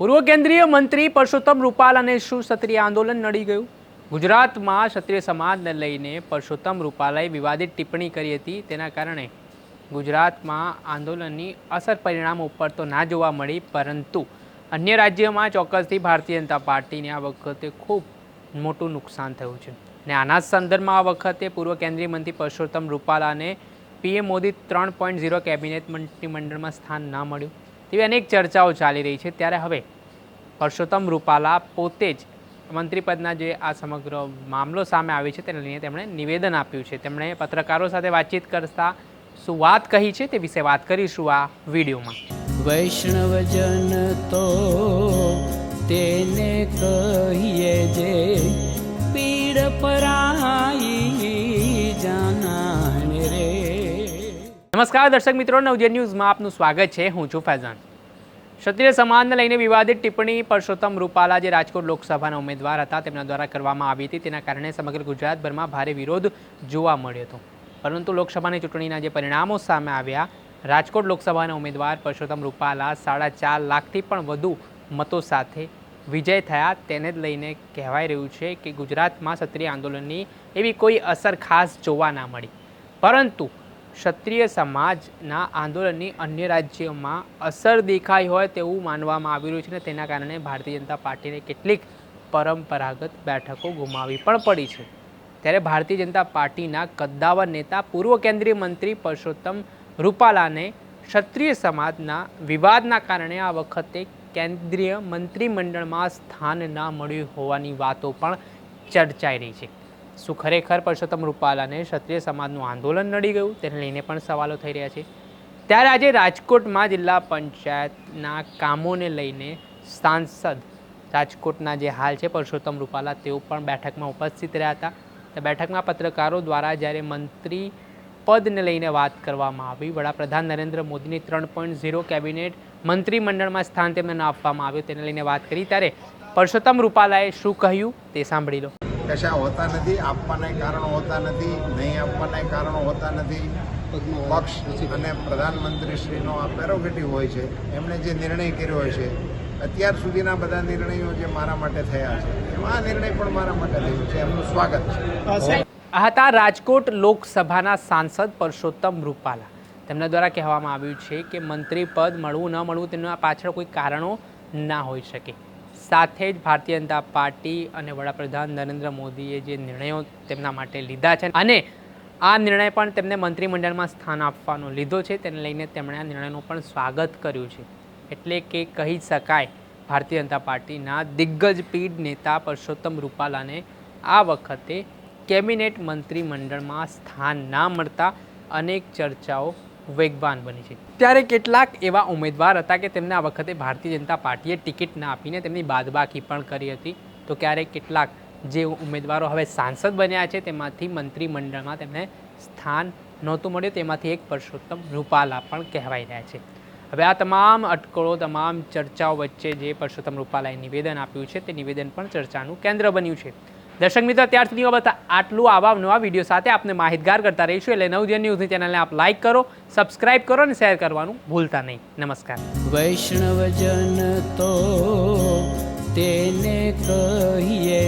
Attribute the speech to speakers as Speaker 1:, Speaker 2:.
Speaker 1: પૂર્વ કેન્દ્રીય મંત્રી પરસોત્તમ રૂપાલાને શું ક્ષત્રિય આંદોલન નડી ગયું. ગુજરાતમાં ક્ષત્રિય સમાજને લઈને પરસોત્તમ રૂપાલાએ વિવાદિત ટિપ્પણી કરી હતી. તેના કારણે ગુજરાતમાં આંદોલનની અસર પરિણામ ઉપર તો ના જોવા મળી, પરંતુ અન્ય રાજ્યોમાં ચોક્કસથી ભારતીય જનતા પાર્ટીને આ વખતે ખૂબ મોટું નુકસાન થયું છે. અને આના સંદર્ભમાં આ વખતે પૂર્વ કેન્દ્રીય મંત્રી પરસોત્તમ રૂપાલાને પીએમ મોદી ત્રણ પોઈન્ટ ઝીરો કેબિનેટ મંત્રીમંડળમાં સ્થાન ના મળ્યું. તેવી અનેક ચર્ચાઓ ચાલી રહી છે. ત્યારે હવે પરસોત્તમ રૂપાલા પોતે જ મંત્રીપદના જે આ સમગ્ર મામલો સામે આવ્યો છે, તેને લઈને તેમણે નિવેદન આપ્યું છે. તેમણે પત્રકારો સાથે વાતચીત કરતા શું વાત કહી છે તે વિશે વાત કરીશું આ વિડીયોમાં.
Speaker 2: વૈષ્ણવજન તો તેને કહીએ જે
Speaker 1: નમસ્કાર દર્શક મિત્રો નવજે ન્યૂઝમાં આપનું સ્વાગત છે. હું છું ફૈઝાન. ક્ષત્રિય સમાજને લઈને વિવાદિત ટિપ્પણી પરસોત્તમ રૂપાલા જે રાજકોટ લોકસભાના ઉમેદવાર હતા, તેમના દ્વારા કરવામાં આવી હતી. તેના કારણે સમગ્ર ગુજરાતભરમાં ભારે વિરોધ જોવા મળ્યો હતો. પરંતુ લોકસભાની ચૂંટણીના જે પરિણામો સામે આવ્યા, રાજકોટ લોકસભાના ઉમેદવાર પરસોત્તમ રૂપાલા સાડા ચાર લાખથી પણ વધુ મતો સાથે વિજય થયા. તેને જ લઈને કહેવાઈ રહ્યું છે કે ગુજરાતમાં ક્ષત્રિય આંદોલનની એવી કોઈ અસર ખાસ જોવા ના મળી. પરંતુ ક્ષત્રિય સમાજના આંદોલનની અન્ય રાજ્યોમાં અસર દેખાઈ હોય તેવું માનવામાં આવી રહ્યું છે અને તેના કારણે ભારતીય જનતા પાર્ટીને કેટલીક પરંપરાગત બેઠકો ગુમાવી પણ પડી છે. ત્યારે ભારતીય જનતા પાર્ટીના કદ્દાવર નેતા, પૂર્વ કેન્દ્રીય મંત્રી પરસોત્તમ રૂપાલાને ક્ષત્રિય સમાજના વિવાદના કારણે આ વખતે કેન્દ્રીય મંત્રીમંડળમાં સ્થાન ના મળ્યું હોવાની વાતો પણ ચર્ચાઈ રહી છે. શું ખરેખર પરસોત્તમ રૂપાલાને ક્ષત્રિય સમાજનું આંદોલન નડી ગયું? તેને લઈને પણ સવાલો થઈ રહ્યા છે. ત્યારે આજે રાજકોટમાં જિલ્લા પંચાયતના કામોને લઈને સાંસદ રાજકોટના જે હાલ છે પરસોત્તમ રૂપાલા, તેઓ પણ બેઠકમાં ઉપસ્થિત રહ્યા હતા. તો બેઠકમાં પત્રકારો દ્વારા જ્યારે મંત્રી પદને લઈને વાત કરવામાં આવી, વડાપ્રધાન નરેન્દ્ર મોદીની ત્રણ પોઈન્ટ ઝીરો કેબિનેટ મંત્રીમંડળમાં સ્થાન તેમને આપવામાં આવ્યું, તેને લઈને વાત કરી. ત્યારે પરસોત્તમ રૂપાલાએ શું કહ્યું તે સાંભળી લો.
Speaker 3: કશા હોતા નથી, આપવાના કારણો હોતા નથી, નહીં આપવાના કારણો હોતા નથી. પક્ષ અને પ્રધાનમંત્રીશ્રીનો આ પેરોગેટિવ હોય છે. એમણે જે નિર્ણય કર્યો હોય છે, અત્યાર સુધીના બધા નિર્ણયો જે મારા માટે થયા છે, એમાં આ નિર્ણય પણ મારા માટે થયો છે. એમનું સ્વાગત છે.
Speaker 1: આ હતા રાજકોટ લોકસભાના સાંસદ પરસોત્તમ રૂપાલા. તેમના દ્વારા કહેવામાં આવ્યું છે કે મંત્રી પદ મળવું ન મળવું તેના પાછળ કોઈ કારણો ના હોઈ શકે. સાથે જ ભારતીય જનતા પાર્ટી અને વડાપ્રધાન નરેન્દ્ર મોદીએ જે નિર્ણયો તેમના માટે લીધા છે અને આ નિર્ણય પણ તેમને મંત્રીમંડળમાં સ્થાન આપવાનો લીધો છે. તેને લઈને તેમણે આ નિર્ણયનું પણ સ્વાગત કર્યું છે. એટલે કે કહી શકાય, ભારતીય જનતા પાર્ટીના દિગ્ગજ પીઢ નેતા પરસોત્તમ રૂપાલાને આ વખતે કેબિનેટ મંત્રીમંડળમાં સ્થાન ના મળતા અનેક ચર્ચાઓ વેગવાન બની છે. ત્યારે કેટલાક એવા ઉમેદવાર હતા કે તેમને આ વખતે ભારતીય જનતા પાર્ટીએ ટિકિટ ના આપીને તેમની બાદબાકી પણ કરી હતી. તો ક્યારેક કેટલાક જે ઉમેદવારો હવે સાંસદ બન્યા છે, તેમાંથી મંત્રીમંડળમાં તેમને સ્થાન નહોતું મળ્યું. તેમાંથી એક પરસોત્તમ રૂપાલા પણ કહેવાઈ રહ્યા છે. હવે આ તમામ અટકળો, તમામ ચર્ચાઓ વચ્ચે જે પરસોત્તમ રૂપાલાએ નિવેદન આપ્યું છે, તે નિવેદન પણ ચર્ચાનું કેન્દ્ર બન્યું છે. દર્શક મિત્રો ત્યાર સુધી બાબત આટલું આવા નવા વીડિયો સાથે આપને માહિતગાર કરતા રહીશું. એટલે નવજન ન્યૂઝની ચેનલને આપ લાઇક કરો સબસ્ક્રાઇબ કરો અને શેર કરવાનું ભૂલતા નહીં. નમસ્કાર.
Speaker 2: વૈષ્ણવજન તો તેને કહીએ